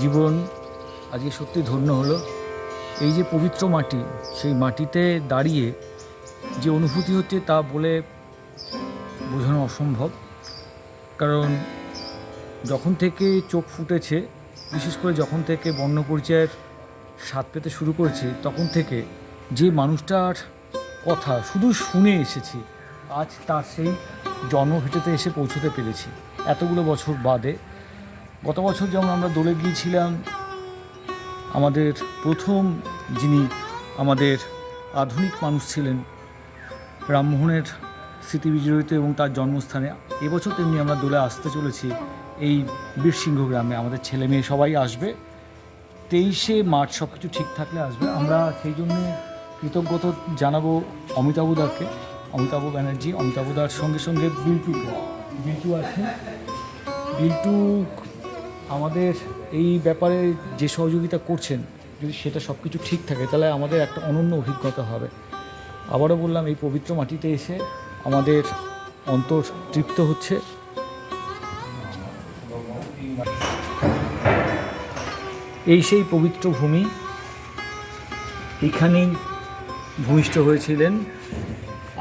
জীবন আজকে সত্যি ধন্য হলো। এই যে পবিত্র মাটি, সেই মাটিতে দাঁড়িয়ে যে অনুভূতি হচ্ছে তা বলে বোঝানো অসম্ভব। কারণ যখন থেকে চোখ ফুটেছে, বিশেষ করে যখন থেকে বর্ণ পরিচয়ের স্বাদ পেতে শুরু করেছে, তখন থেকে যে মানুষটার কথা শুধু শুনে এসেছি, আজ তার সেই জন্মভিটেতে এসে পৌঁছতে পেরেছি। এতগুলো বছর বাদে গত বছর যেমন আমরা দোলে গিয়েছিলাম, আমাদের প্রথম যিনি আমাদের আধুনিক মানুষ ছিলেন, রামমোহনের স্মৃতি বিজড়িত এবং তার জন্মস্থানে, এবছর তেমনি আমরা দোলে আসতে চলেছি এই বীরসিংহ গ্রামে। আমাদের ছেলে মেয়ে সবাই আসবে। তেইশে মার্চ সব কিছু ঠিক থাকলে আসবে। আমরা সেই জন্য কৃতজ্ঞতা জানাব অমিতাভদাকে অমিতাভ ব্যানার্জি অমিতাভদার সঙ্গে সঙ্গে বিল্টুকে বিল্টু আছে। বিল্টু আমাদের এই ব্যাপারে যে সহযোগিতা করছেন, যদি সেটা সব কিছু ঠিক থাকে, তাহলে আমাদের একটা অনন্য অভিজ্ঞতা হবে। আবারও বললাম, এই পবিত্র মাটিতে এসে আমাদের অন্তর তৃপ্ত হচ্ছে। এই সেই পবিত্র ভূমি এইখানেই ভূমিষ্ঠ হয়েছিলেন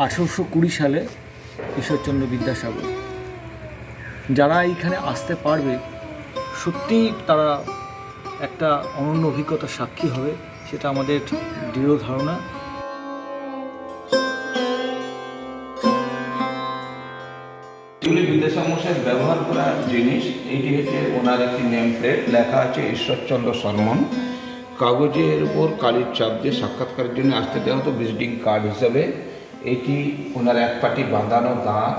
আঠেরোশো কুড়ি সালে ঈশ্বরচন্দ্র বিদ্যাসাগর। যারা এইখানে আসতে পারবে সত্যিই তারা একটা অনন্য অভিজ্ঞতার সাক্ষী হবে, সেটা আমাদের দৃঢ় ধারণা। এগুলি বিদ্যাসাগর ব্যবহার করা জিনিস, এইটি হচ্ছে ওনার একটি নেম প্লেট, লেখা আছে ঈশ্বরচন্দ্র শর্মন। কাগজের উপর কালির চাপ দিয়ে সাক্ষাৎকারের জন্য আসতে দেওয়া হতো ভিজিটিং কার্ড হিসাবে। এটি ওনার এক পাটি বাঁধানো দাঁত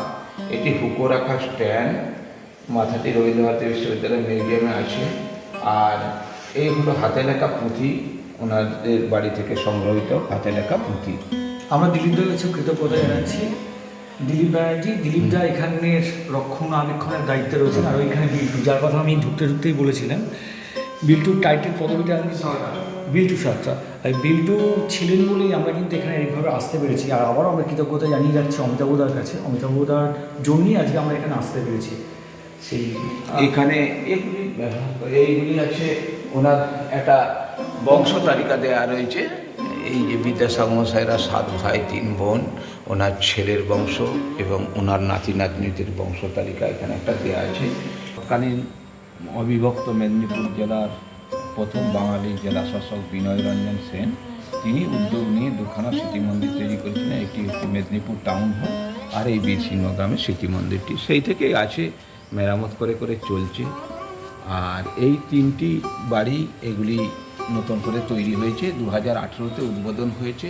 এটি হুকো রাখা স্ট্যান্ড মাথাটি রবীন্দ্রভারতী বিশ্ববিদ্যালয় মিউজিয়ামে আছে আর এই হলো হাতে লেখা পুঁথি ওনাদের বাড়ি থেকে সংগ্রহিত হাতে লেখা পুঁথি। আমরা দিলীপদার কাছে কৃতজ্ঞতা জানাচ্ছি। দিলীপ ব্যানার্জি দিলীপ দা এখানের রক্ষণাবেক্ষণের দায়িত্বে রয়েছেন। আর ওইখানে বিল্টু যার কথা আমি ঢুকতে ঢুকতেই বলেছিলাম। বিল্টুর টাইটেল পদবিটা আমি বিল্টু সাতটা আর বিল্টু ছিলেন বলেই আমরা কিন্তু এখানে এইভাবে আসতে পেরেছি। আর আবারও আমরা কৃতজ্ঞতা জানিয়ে যাচ্ছি অমিতাভদার কাছে। অমিতাভদার জন্যই আজকে আমরা এখানে আসতে পেরেছি। সেই এখানে এগুলি এইগুলি আছে ওনার একটা বংশ তালিকা দেওয়া রয়েছে। এই যে বিদ্যাসাগর মশাইরা সাত ভাই তিন বোন ওনার ছেলের বংশ এবং ওনার নাতি নাতনিদের বংশ তালিকা এখানে একটা দেওয়া আছে। তৎকালীন অবিভক্ত মেদিনীপুর জেলার প্রথম বাঙালি জেলা শাসক বিনয় রঞ্জন সেন তিনি উদ্যোগ নিয়ে দুখানা স্মৃতি মন্দির তৈরি করেছিলেন। একটি হচ্ছে মেদিনীপুর টাউন হল আর এই বীরসিংহ গ্রামের স্মৃতি মন্দিরটি। সেই থেকেই আছে মেরামত করে করে চলছে। আর এই তিনটি বাড়ি এগুলি নতুন করে তৈরি হয়েছে। দু হাজার আঠেরোতে উদ্বোধন হয়েছে।